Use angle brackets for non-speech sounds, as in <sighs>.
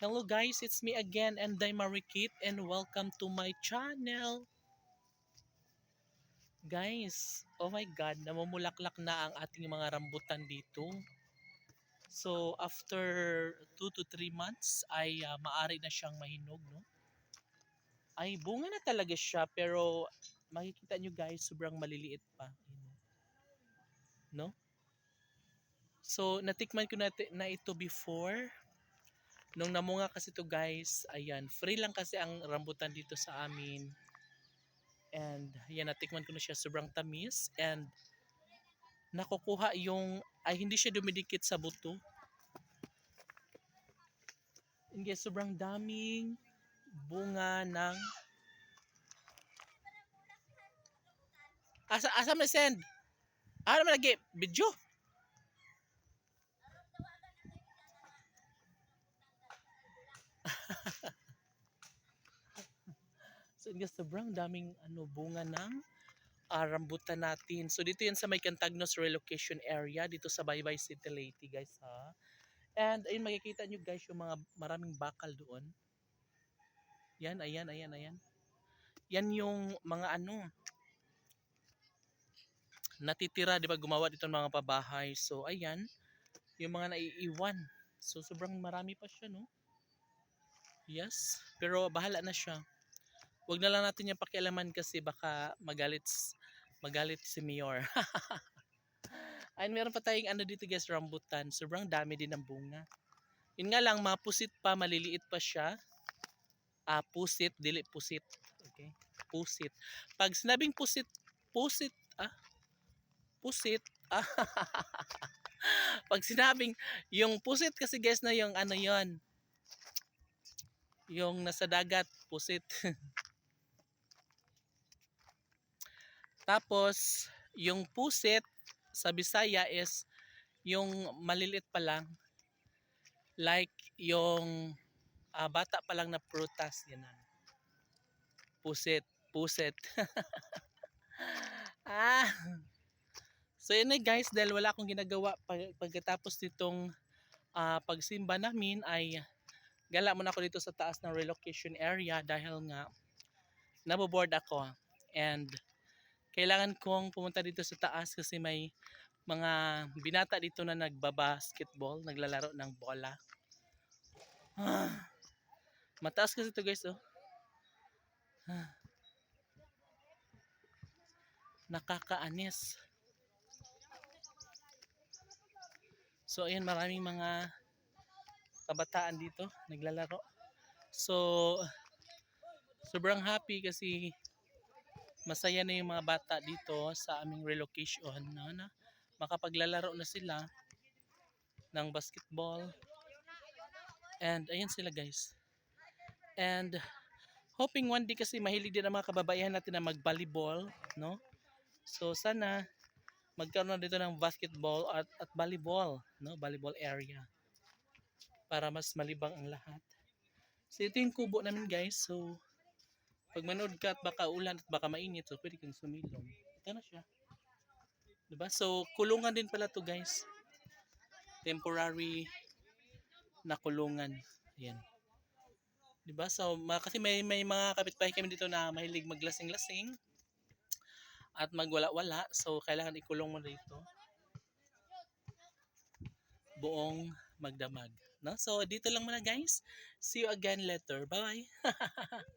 Hello guys, it's me again and I'm Marikit and welcome to my channel. Guys, oh my god, namumulaklak na ang ating mga rambutan dito. So after 2 to 3 months ay ah, maari na siyang mahinog, no? Ay bunga na talaga siya pero makikita nyo guys, sobrang maliliit pa. No? So natikman ko na, na ito before Nung namunga kasi to guys, ayan, free lang kasi ang rambutan dito sa amin. And ayan, natikman ko na siya, sobrang tamis. And nakukuha yung, ay hindi siya dumidikit sa buto. And guys, sobrang daming bunga ng Asa asa mo send? Ano man lagi? Video? So guys, sobrang daming ano bunga ng ah, rambutan natin. So dito yan sa may Cantagnos relocation area dito sa Baybay City Leyte guys ha. And ayun makikita nyo guys yung mga maraming bakal doon. Yan, ayan, ayan, ayan. Yan yung mga ano natitira, di ba gumawa dito ng mga pabahay. So ayan, yung mga naiiwan. So sobrang marami pa siya no. Yes, pero bahala na siya. Huwag na lang natin yung pakialaman kasi baka magalit magalit si Mayor. <laughs> Ayun, meron pa tayong ano dito guys, rambutan. Sobrang dami din ng bunga. Yun nga lang, mapusit pa, maliliit pa siya. Ah, pusit, dili pusit. Okay? Pusit. Pag sinabing pusit, pusit, ah, pusit, ah, <laughs> pag sinabing, yung pusit kasi guys na yung ano yon yung nasa dagat, pusit. <laughs> Tapos, yung pusit sa Bisaya is yung maliliit pa lang. Like yung ah, bata pa lang na prutas. Yan ang pusit. Pusit. <laughs> ah. So yun na guys, dahil wala akong ginagawa pag, pagkatapos nitong ah, pagsimba namin ay gala muna ako dito sa taas ng relocation area dahil nga naboboard ako and kailangan kong pumunta dito sa taas kasi may mga binata dito na nagbabasketball, naglalaro ng bola. Ah, <sighs> mataas kasi ito guys oh. Ah. <sighs> Nakakaanis. So ayan maraming mga kabataan dito naglalaro. So sobrang happy kasi masaya na yung mga bata dito sa aming relocation na, na makapaglalaro na sila ng basketball. And ayun sila guys. And hoping one day kasi mahilig din ang mga kababaihan natin na mag volleyball no? So sana magkaroon na dito ng basketball at, at volleyball no? Volleyball area para mas malibang ang lahat. So ito yung kubo namin guys. So pag manood ka at baka ulan at baka mainit, so pwede kang sumilong. Ito na siya. Diba? So, kulungan din pala to guys. Temporary na kulungan. Ayan. Diba? So, kasi may, may mga kapitbahay kami dito na mahilig maglasing-lasing at magwala-wala. So, kailangan ikulong mo dito. Buong magdamag. No? So, dito lang muna guys. See you again later. Bye-bye. <laughs>